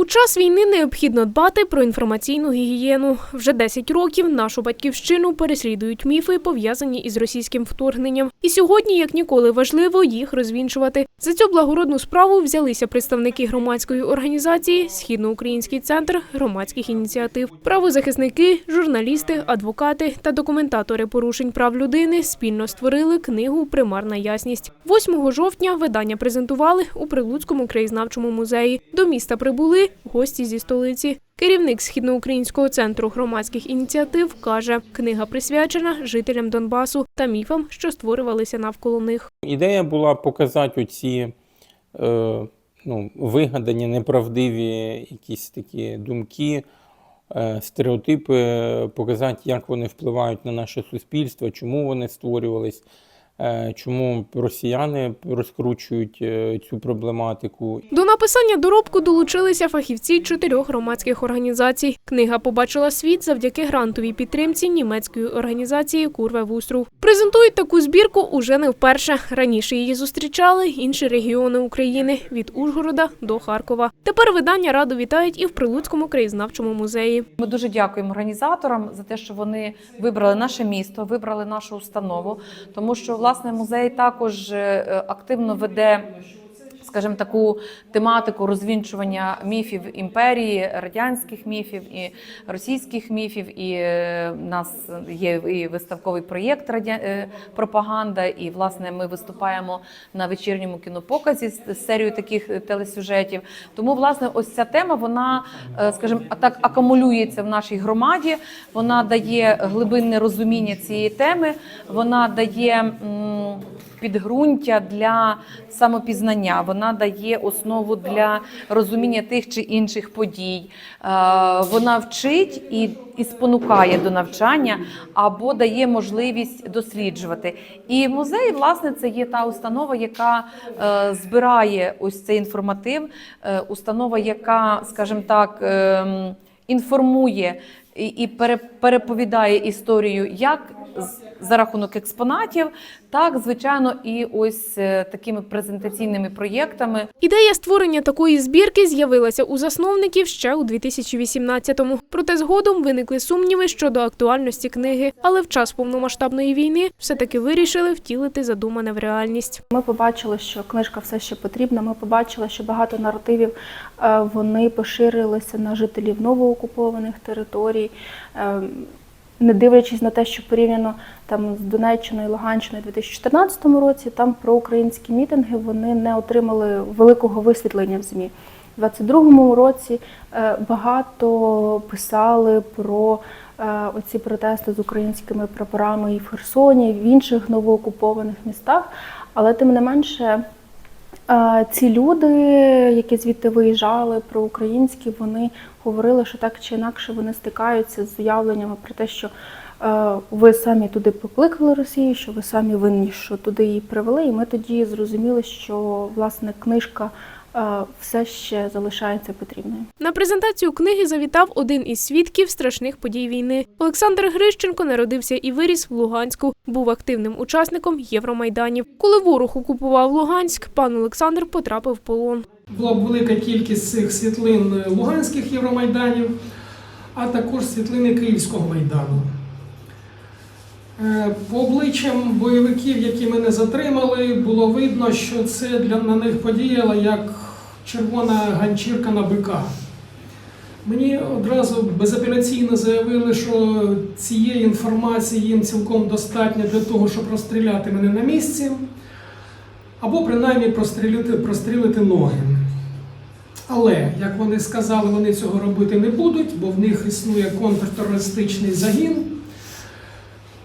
У час війни необхідно дбати про інформаційну гігієну. Вже 10 років нашу батьківщину переслідують міфи, пов'язані із російським вторгненням. І сьогодні, як ніколи, важливо їх розвінчувати. За цю благородну справу взялися представники громадської організації Східноукраїнський центр громадських ініціатив, правозахисники, журналісти, адвокати та документатори порушень прав людини спільно створили книгу Примарна ясність. 8 жовтня видання презентували у Прилуцькому краєзнавчому музеї. До міста прибули гості зі столиці. Керівник Східноукраїнського центру громадських ініціатив каже, книга присвячена жителям Донбасу та міфам, що створювалися навколо них. Ідея була показати оці е, ну, вигадані, неправдиві якісь такі думки, е, стереотипи, показати, як вони впливають на наше суспільство, чому вони створювались, е, чому росіяни розкручують е, цю проблематику. До написання доробку долучилися фахівці чотирьох громадських організацій. Книга побачила світ завдяки грантовій підтримці німецької організації Курве Вустру. Презентують таку збірку уже не вперше. Раніше її зустрічали інші регіони України від Ужгорода до Харкова. Тепер видання радо вітають і в Прилуцькому краєзнавчому музеї. Ми дуже дякуємо організаторам за те, що вони вибрали наше місто, вибрали нашу установу, тому що власне музей також е, активно веде. Скажімо, таку тематику розвінчування міфів імперії, радянських міфів і російських міфів. І е, в нас є і виставковий проєкт е, пропаганда. І власне ми виступаємо на вечірньому кінопоказі з серією таких телесюжетів. Тому, власне, ось ця тема, вона, е, скажімо, так акумулюється в нашій громаді. Вона дає глибинне розуміння цієї теми. Вона дає. Підґрунтя для самопізнання, вона дає основу для розуміння тих чи інших подій. Е, Вона вчить і, і спонукає до навчання або дає можливість досліджувати. І музей, власне, це є та установа, яка е, збирає ось цей інформатив, е, установа, яка, скажімо так, ем, інформує і, переповідає історію як за рахунок експонатів, так звичайно, і ось е, такими презентаційними проєктами. Ідея створення такої збірки з'явилася у засновників ще у 2018-му. Проте згодом виникли сумніви щодо актуальності книги. Але в час повномасштабної війни все-таки вирішили втілити задумане в реальність. Ми побачили, що книжка все ще потрібна. Ми побачили, що багато наративів е, вони поширилися на жителів новоокупованих територій. Не дивлячись на те, що порівняно там з Донеччиною, Луганщиною у 2014 році, там проукраїнські мітинги вони не отримали великого висвітлення в ЗМІ. У 2022 році е, багато писали про е, оці протести з українськими прапорами і в Херсоні, і в інших новоокупованих містах. Але тим не менше, ці люди, які звідти виїжджали, проукраїнські, вони говорили, що так чи інакше вони стикаються з уявленнями про те, що е, ви самі туди покликали Росію, що ви самі винні, що туди її привели. І ми тоді зрозуміли, що власне книжка все ще залишається потрібною. На презентацію книги завітав один із свідків страшних подій війни. Олександр Грищенко народився і виріс в Луганську. Був активним учасником Євромайданів. Коли ворог окупував Луганськ, пан Олександр потрапив в полон. Була велика кількість цих світлин Луганських Євромайданів, а також світлини Київського майдану. Е, По обличчям бойовиків, які мене затримали, було видно, що це для, на них подіяло як червона ганчірка на бика. Мені одразу безапеляційно заявили, що цієї інформації їм цілком достатньо для того, щоб розстріляти мене на місці, або принаймні прострілити, прострілити ноги. Але, як вони сказали, вони цього робити не будуть, бо в них існує контртерористичний загін,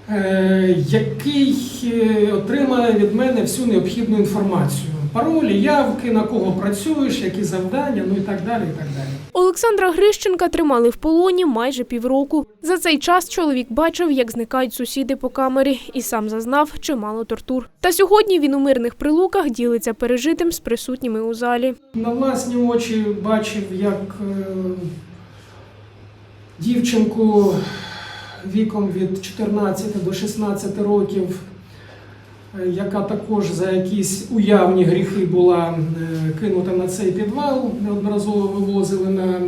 е, який е, отримає від мене всю необхідну інформацію. Паролі, явки, на кого працюєш, які завдання, ну і так далі. і так далі. Олександра Грищенка тримали в полоні майже півроку. За цей час чоловік бачив, як зникають сусіди по камері, і сам зазнав чимало тортур. Та сьогодні він у мирних прилуках ділиться пережитим з присутніми у залі. На власні очі бачив, як е, дівчинку віком від 14 до 16 років яка також за якісь уявні гріхи була е, кинута на цей підвал, неодноразово вивозили на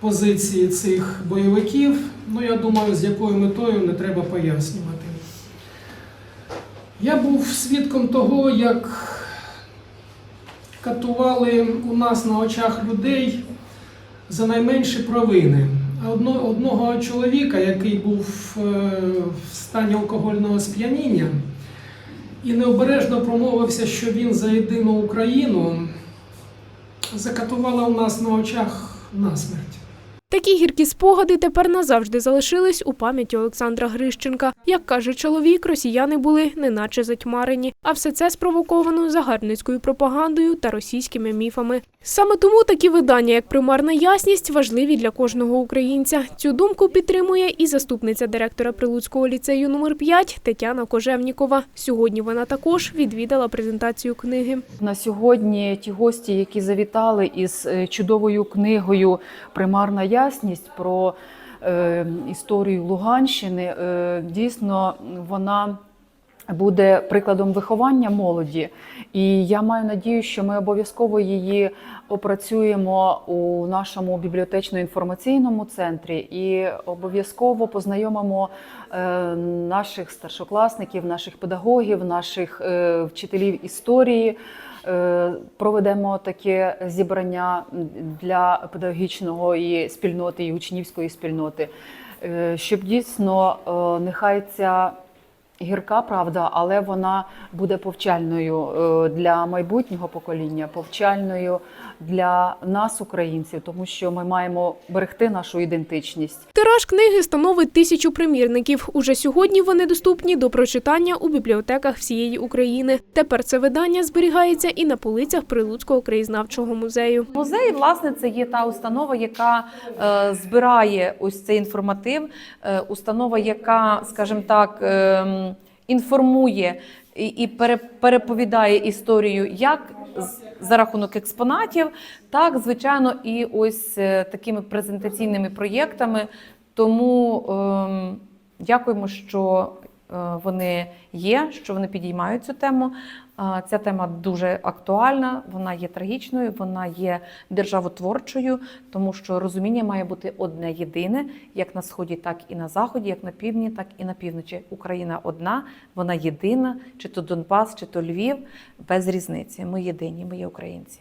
позиції цих бойовиків. Ну, я думаю, з якою метою не треба пояснювати. Я був свідком того, як катували у нас на очах людей за найменші провини. А одного чоловіка, який був е, в стані алкогольного сп'яніння і необережно промовився, що він за єдину Україну, закатувала у нас на очах насмерть. Такі гіркі спогади тепер назавжди залишились у пам'яті Олександра Грищенка. Як каже чоловік, росіяни були неначе затьмарені, а все це спровоковано загарбницькою пропагандою та російськими міфами. Саме тому такі видання, як примарна ясність, важливі для кожного українця. Цю думку підтримує і заступниця директора Прилуцького ліцею номер 5 Тетяна Кожевнікова. Сьогодні вона також відвідала презентацію книги. На сьогодні ті гості, які завітали із е, чудовою книгою Примарна ясність про е, історію Луганщини, е, дійсно вона буде прикладом виховання молоді. І я маю надію, що ми обов'язково її опрацюємо у нашому бібліотечно-інформаційному центрі і обов'язково познайомимо е, наших старшокласників, наших педагогів, наших е, вчителів історії. Е, Проведемо таке зібрання для педагогічного і спільноти, і учнівської спільноти, е, щоб дійсно е, нехай ця гірка правда, але вона буде повчальною е, для майбутнього покоління, повчальною для нас, українців, тому що ми маємо берегти нашу ідентичність. Тираж книги становить тисячу примірників. Уже сьогодні вони доступні до прочитання у бібліотеках всієї України. Тепер це видання зберігається і на полицях Прилуцького краєзнавчого музею. Музей, власне, це є та установа, яка е, збирає ось цей інформатив, е, установа, яка, скажімо так, е, інформує і, переповідає історію як за рахунок експонатів, так, звичайно, і ось е, такими презентаційними проєктами. Тому ем, дякуємо, що е, вони є, що вони підіймають цю тему. А, Ця тема дуже актуальна, вона є трагічною, вона є державотворчою, тому що розуміння має бути одне єдине, як на сході, так і на заході, як на півдні, так і на півночі. Україна одна, вона єдина, чи то Донбас, чи то Львів, без різниці. Ми єдині, ми є українці.